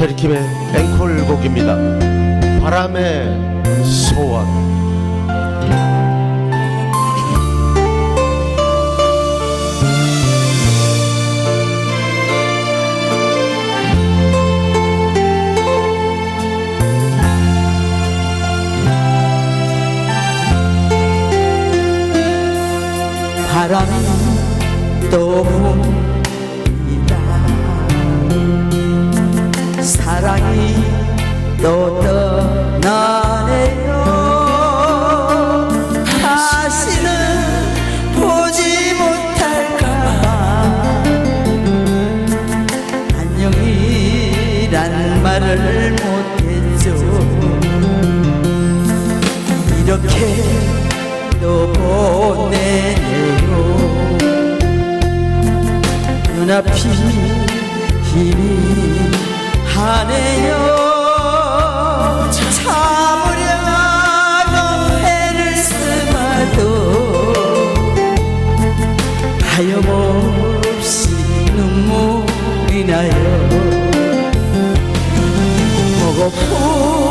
체리킴의 앵콜곡입니다. 바람의 소원. 바람이 또 사랑이 또 떠나네요. 다시는 보지 못할까봐. 안녕이란 말을 못했죠. 이렇게 또 보내네요. 눈앞이 힘이 하네요. 참으려고 애를 쓰마도 하염없이 눈물이 나요. 먹어보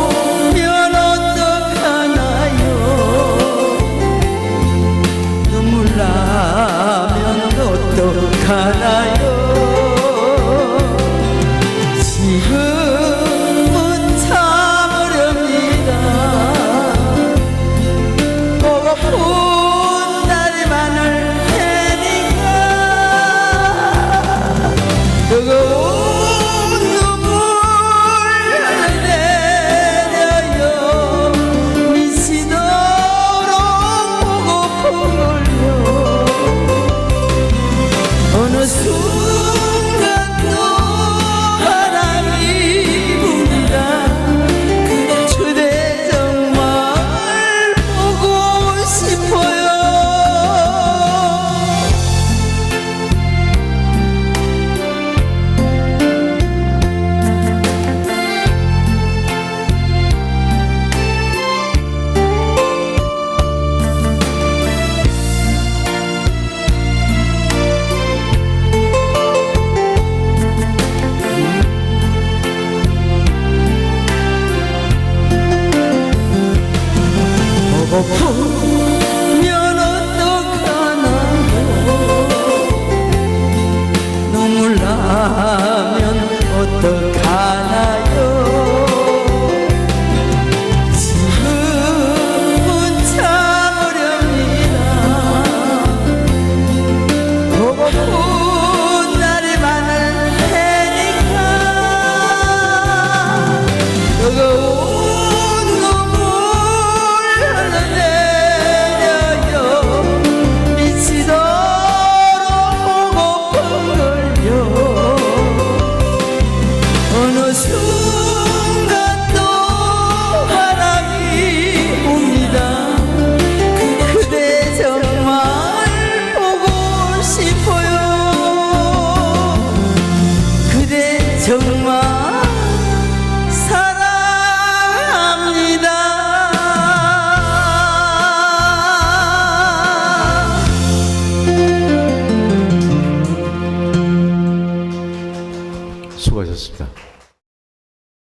Resul Oh, 疼吗？